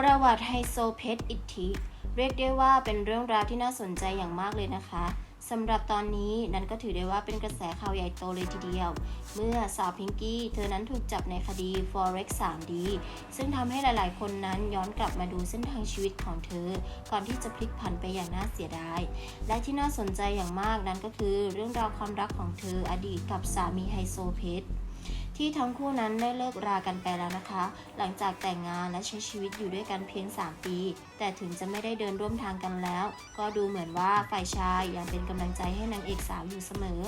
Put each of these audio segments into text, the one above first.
ประวัติไฮโซเพชรอิทธิ เรียกได้ว่าเป็นเรื่องราวที่น่าสนใจอย่างมากเลยนะคะสำหรับตอนนี้นั้นก็ถือได้ว่าเป็นกระแสข่าวใหญ่โตเลยทีเดียว เมื่อสาวพิงกี้ เธอนั้นถูกจับในคดี Forex 3D ซึ่งทำให้หลายๆ คนนั้นย้อนกลับมาดูเส้นทางชีวิตของเธอ ก่อนที่จะพลิกผันไปอย่างน่าเสียดาย และที่น่าสนใจอย่างมากนั้นก็คือเรื่องราวความรักของเธออดีตกับสามีไฮโซเพชร ที่ทั้งคู่นั้นได้เลิกรากันไปแล้วนะคะ หลังจากแต่งงานและใช้ชีวิตอยู่ด้วยกันเพียง 3 ปี แต่ถึงจะไม่ได้เดินร่วมทางกันแล้ว ก็ดูเหมือนว่าฝ่ายชายยังเป็นกำลังใจให้นางเอกสาวอยู่เสมอ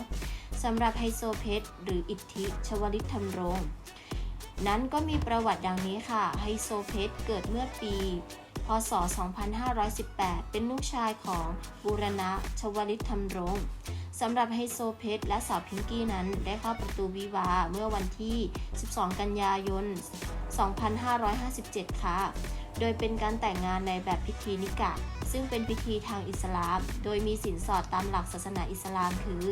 สำหรับไฮโซเพชรหรืออิทธิชวลิตธรรมรงค์นั้นก็มีประวัติดังนี้ค่ะ ไฮโซเพชรเกิดเมื่อปี พศ 2518 เป็นลูกชายของบูรณะชวลิตธรรมรงค์ สำหรับไฮโซเพชรและสาวพิงกี้นั้นได้เข้าประตูวิวาเมื่อวันที่ 12 กันยายน 2557 ค่ะ โดยเป็นการแต่งงานในแบบพิธีนิกะ ซึ่งเป็นพิธีทางอิสลาม โดยมีสินสอดตามหลักศาสนาอิสลามคือ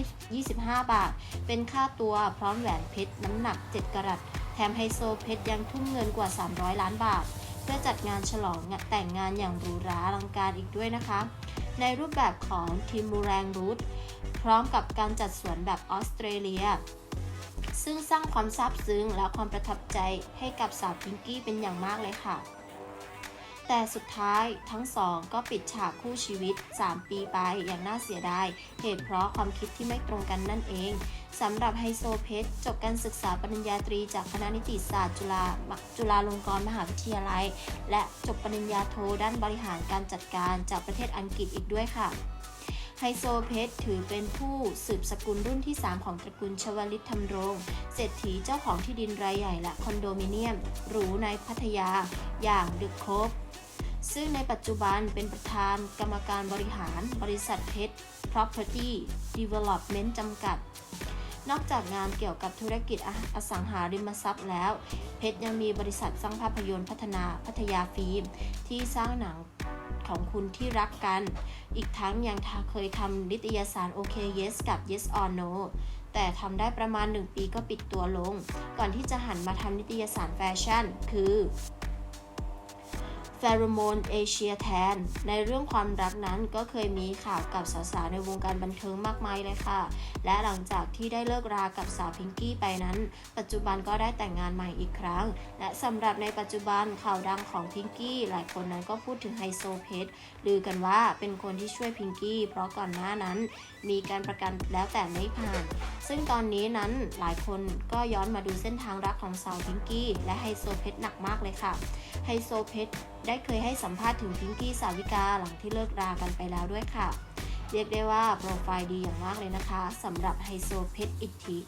125 บาท เป็นค่าตัวพร้อมแหวนเพชรน้ำหนัก 7 กรัต แถมไฮโซเพชรยังทุ่มเงินกว่า 300 ล้านบาท เพื่อจัดงานฉลองแต่งงานอย่างหรูหราอลังการอีกด้วยนะคะ ในรูปแบบของทีมบูแรงรูทพร้อมกับการจัดสวนแบบออสเตรเลีย ซึ่งสร้างความซาบซึ้งและความประทับใจให้กับสาวพิงกี้เป็นอย่างมากเลยค่ะ แต่สุดท้ายทั้งสองก็ปิดฉากคู่ชีวิต 3 ปีไปอย่างน่าเสียดาย เหตุเพราะความคิดที่ไม่ตรงกันนั่นเองสำหรับไฮโซเพชรจบการศึกษาปริญญาตรีจากคณะนิติศาสตร์จุฬาจุฬาลงกรณ์มหาวิทยาลัย และจบปริญญาโทด้านบริหารการจัดการจากประเทศอังกฤษอีกด้วยค่ะไฮโซเพชรถือเป็นผู้สืบสกุลรุ่นที่ 3 ของตระกูลชวลิตธรรมรง เศรษฐีเจ้าของที่ดินรายใหญ่และคอนโดมิเนียมหรูในพัทยา อย่างดึกคบ ซึ่งในปัจจุบันเป็นประธานกรรมการบริหารบริษัทเพชร Property Development จำกัด นอกจากงานเกี่ยวกับธุรกิจออสังหาริมทรัพย์แล้ว เพชรยังมีบริษัทสร้างภาพยนตร์พัฒนาพัทยาฟิล์ม ที่สร้างหนังของคุณที่รักกัน อีกทั้งยังเคยทำนิตยสาร OK Yes กับ Yes or No แต่ทำได้ประมาณ 1 ปีก็ปิดตัวลง ก่อนที่จะหันมาทำนิตยสารแฟชั่น คือ f e r o m o n e Asia แทน ในเรื่องความรักนั้นก็เคยมีข่าวกับสาวๆในวงการบันเทิงมากมายเลยค่ะ และหลังจากที่ได้เลิกรากับสาวพิงกี้ไปนั้น ปัจจุบันก็ได้แต่งงานใหม่อีกครั้ง และสำหรับในปัจจุบันข่าวดังของพิงกี้หลายคนนั้นก็พูดถึงไฮโซเพชรลือกันว่าเป็นคนที่ช่วยพิงกี้ เพราะก่อนหน้านั้น มีการประกันแล้วแต่ไม่ผ่าน ซึ่งตอนนี้นั้นหลายคนก็ย้อนมาดูเส้นทางรักของสาวพิงกี้และไฮโซเพชรหนักมากเลยค่ะ ไฮโซเพชรได้เคยให้สัมภาษณ์ถึงพิงกี้สาวิกาหลังที่เลิกรากันไปแล้วด้วยค่ะ เรียกได้ว่าโปรไฟล์ดีอย่างมากเลยนะคะสำหรับไฮโซเพชรอิทธิ